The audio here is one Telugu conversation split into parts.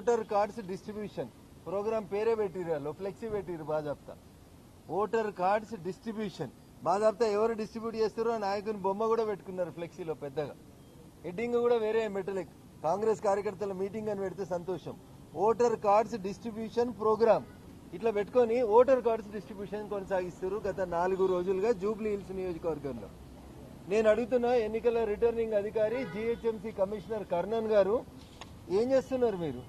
Voter cards distribution. ప్రోగ్రామ్ పేరే పెట్టిరు ఫ్లెక్సీ పెట్టిరు బాజాప్తా. Voter cards distribution. బాజాప్తా ఎవరు డిస్ట్రిబ్యూట్ చేస్తారో ఆ నాయకుని బొమ్మ కూడా పెట్టుకున్నారు ఫ్లెక్సీలో పెద్దగా. హెడ్డింగ్ కూడా వేరే ఏం పెట్టలేదు కాంగ్రెస్ కార్యకర్తల మీటింగ్ అని పెడితే సంతోషం. ఓటర్ కార్డ్స్ డిస్ట్రిబ్యూషన్ ప్రోగ్రామ్ ఇట్లా పెట్టుకొని ఓటర్ కార్డ్స్ డిస్ట్రిబ్యూషన్ కొనసాగిస్తారు గత నాలుగు రోజులుగా జూబ్లీ హిల్స్ నియోజకవర్గంలో. నేను అడుగుతున్న ఎన్నికల రిటర్నింగ్ అధికారి జిహెచ్ఎంసీ కమిషనర్ కర్ణన్ గారు ఏం చేస్తున్నారు మీరు?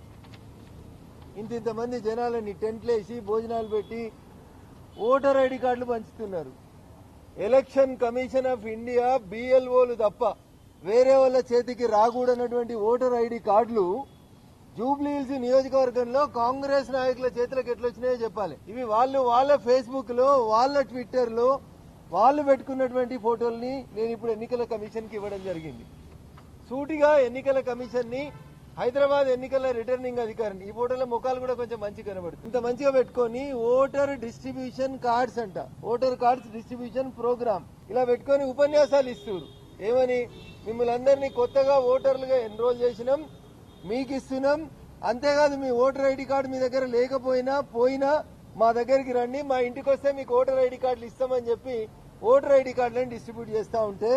ఇంత ఇంతమంది జనాలని టెంట్లు వేసి భోజనాలు పెట్టి ఓటర్ ఐడి కార్డులు పంచుతున్నారు. ఎలక్షన్ కమిషన్ ఆఫ్ ఇండియా బిఎల్ఓలు తప్ప వేరే వాళ్ళ చేతికి రాకూడనటువంటి ఓటర్ ఐడి కార్డులు జూబ్లీహిల్స్ నియోజకవర్గంలో కాంగ్రెస్ నాయకుల చేతులకు ఎట్లొచ్చినాయో చెప్పాలి. ఇవి వాళ్ళు వాళ్ళ ఫేస్బుక్లో వాళ్ళ ట్విట్టర్లో వాళ్ళు పెట్టుకున్నటువంటి ఫోటోల్ని నేను ఇప్పుడు ఎన్నికల కమిషన్కి ఇవ్వడం జరిగింది. సూటిగా ఎన్నికల కమిషన్ని హైదరాబాద్ ఎన్నికల రిటర్నింగ్ అధికారిని. ఈ ఫోటోలో ముఖాలు కూడా కొంచెం మంచి కనబడుతుంది. ఇంత మంచిగా పెట్టుకొని ఓటర్ డిస్ట్రిబ్యూషన్ కార్డ్స్ అంట. Voter cards distribution program. ఇలా పెట్టుకొని ఉపన్యాసాలు ఇస్తారు ఏమని? మిమ్మల్ని అందరినీ కొత్తగా ఓటర్లుగా ఎన్రోల్ చేసినాం. మీకు ఇస్తున్నాం. అంతేకాదు మీ ఓటర్ ఐడి కార్డు మీ దగ్గర లేకపోయినా పోయినా మా దగ్గరికి రండి. మా ఇంటికి వస్తే మీకు ఓటర్ ఐడి కార్డులు ఇస్తామని చెప్పి ఓటర్ ఐడి కార్డులను డిస్ట్రిబ్యూట్ చేస్తా ఉంటే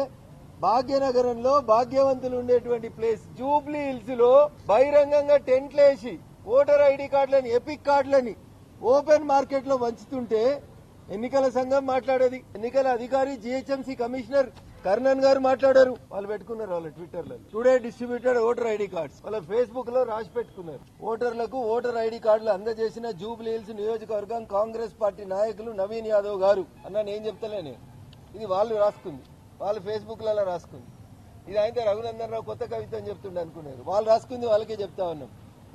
భాగ్యనగరంలో భాగ్యవంతులు ఉండేటువంటి ప్లేస్ జూబ్లీ హిల్స్లో బహిరంగంగా టెంట్లు వేసి ఓటర్ ఐడి కార్డులని ఎపిక్ కార్డులని ఓపెన్ మార్కెట్లో వంచుతుంటే ఎన్నికల సంఘం మాట్లాడేది. ఎన్నికల అధికారి జిహెచ్ఎంసీ కమిషనర్ కర్ణన్ గారు మాట్లాడారు. వాళ్ళు పెట్టుకున్నారు వాళ్ళ ట్విట్టర్లో today distributed voter ID cards. వాళ్ళ ఫేస్బుక్లో రాసి పెట్టుకున్నారు. ఓటర్లకు ఓటర్ ఐడి కార్డులు అందజేసిన జూబ్లీ హిల్స్ నియోజకవర్గం కాంగ్రెస్ పార్టీ నాయకులు నవీన్ యాదవ్ గారు. అన్న నేను చెప్తలేనే ఇది వాళ్ళు రాసుకుంది. వాళ్ళు ఫేస్బుక్లలో రాసుకుంది. ఇది అయితే రఘునందన్ రావు కొత్త కవిత అని చెప్తుండే అనుకున్నారు. వాళ్ళు రాసుకుంది వాళ్ళకే చెప్తా ఉన్నాం.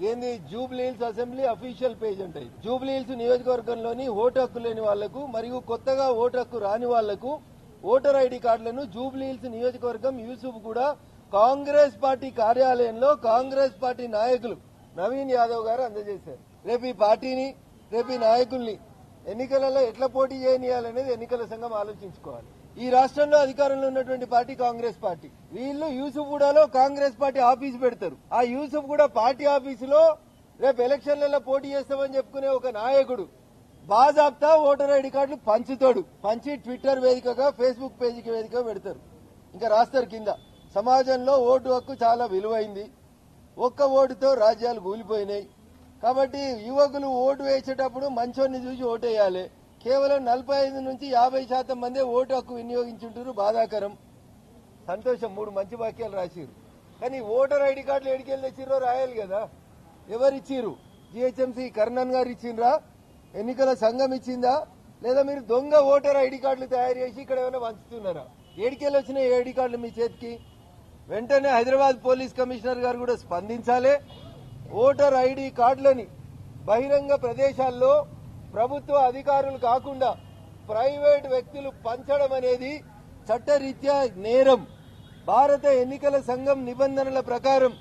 ఏంది? Jubilee Hills assembly official page ఉంటాయి జూబ్లీ హిల్స్ నియోజకవర్గంలోని ఓటు హక్కు లేని వాళ్ళకు మరియు కొత్తగా ఓటు హక్కు రాని వాళ్ళకు ఓటర్ ఐడి కార్డులను జూబ్లీ హిల్స్ నియోజకవర్గం యూసుఫ్ కూడా కాంగ్రెస్ పార్టీ కార్యాలయంలో కాంగ్రెస్ పార్టీ నాయకులు నవీన్ యాదవ్ గారు అందజేశారు. రేపు ఈ పార్టీని రేపు ఈ నాయకుల్ని ఎన్నికలలో ఎట్లా పోటీ చేయనియాలనేది ఎన్నికల సంఘం ఆలోచించుకోవాలి. ఈ రాష్ట్రంలో అధికారంలో ఉన్నటువంటి పార్టీ కాంగ్రెస్ పార్టీ. వీళ్ళు యూసుఫ్గూడలో కాంగ్రెస్ పార్టీ ఆఫీస్ పెడతారు. ఆ యూసుఫ్గూడ పార్టీ ఆఫీసులో రేపు ఎలక్షన్లలో పోటీ చేస్తామని చెప్పుకునే ఒక నాయకుడు బాజాబ్తా ఓటర్ ఐడి కార్డులు పంచుతాడు. పంచి ట్విట్టర్ వేదికగా ఫేస్బుక్ పేజీకి వేదిక పెడతారు. ఇంకా రాస్తారు కింద. సమాజంలో ఓటు హక్కు చాలా విలువైంది. ఒక్క ఓటుతో రాజ్యాలు కూలిపోయినాయి. కాబట్టి యువకులు ఓటు వేసేటప్పుడు మంచోన్ని చూసి ఓటేయాలి. కేవలం నలభై ఐదు నుంచి యాభై శాతం మందే ఓటు హక్కు వినియోగించుంటారు బాధాకరం. సంతోషం మూడు మంచి వాక్యాలు రాసిరు కానీ ఓటర్ ఐడి కార్డులు ఎడికెళ్ళి తెచ్చిర్రో రాయాలి కదా. ఎవరిచ్చిర్రు? జిహెచ్ఎంసీ కర్ణన్ గారు ఇచ్చిండ్రా? ఎన్నికల సంఘం ఇచ్చిందా? లేదా మీరు దొంగ ఓటర్ ఐడి కార్డులు తయారు చేసి ఇక్కడ ఏమైనా వంచుతున్నారా ఏడికెళ్ళి వచ్చిన ఐడి కార్డులు మీ చేతికి? వెంటనే హైదరాబాద్ పోలీస్ కమిషనర్ గారు కూడా స్పందించాలి. ఓటర్ ఐడి కార్డులని బహిరంగ ప్రదేశాల్లో ప్రభుత్వ అధికారులు కాకుండా ప్రైవేట్ వ్యక్తులు పంచడం అనేది చట్టరీత్యా నేరం. భారత ఎన్నికల సంఘం నిబంధనల ప్రకారం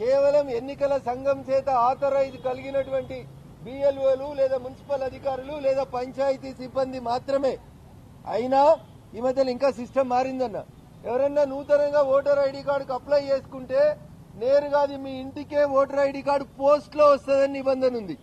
కేవలం ఎన్నికల సంఘం చేత ఆథరైజ్ కలిగినటువంటి బిఎల్ఓలు లేదా మున్సిపల్ అధికారులు లేదా పంచాయతీ సిబ్బంది మాత్రమే. అయినా ఈ మధ్యలో ఇంకా సిస్టమ్ మారిందన్న. ఎవరన్నా నూతనంగా ఓటర్ ఐడి కార్డుకు అప్లై చేసుకుంటే నేరుగా అది మీ ఇంటికే ఓటర్ ఐడి కార్డు పోస్ట్లో వస్తుందని నిబంధన ఉంది.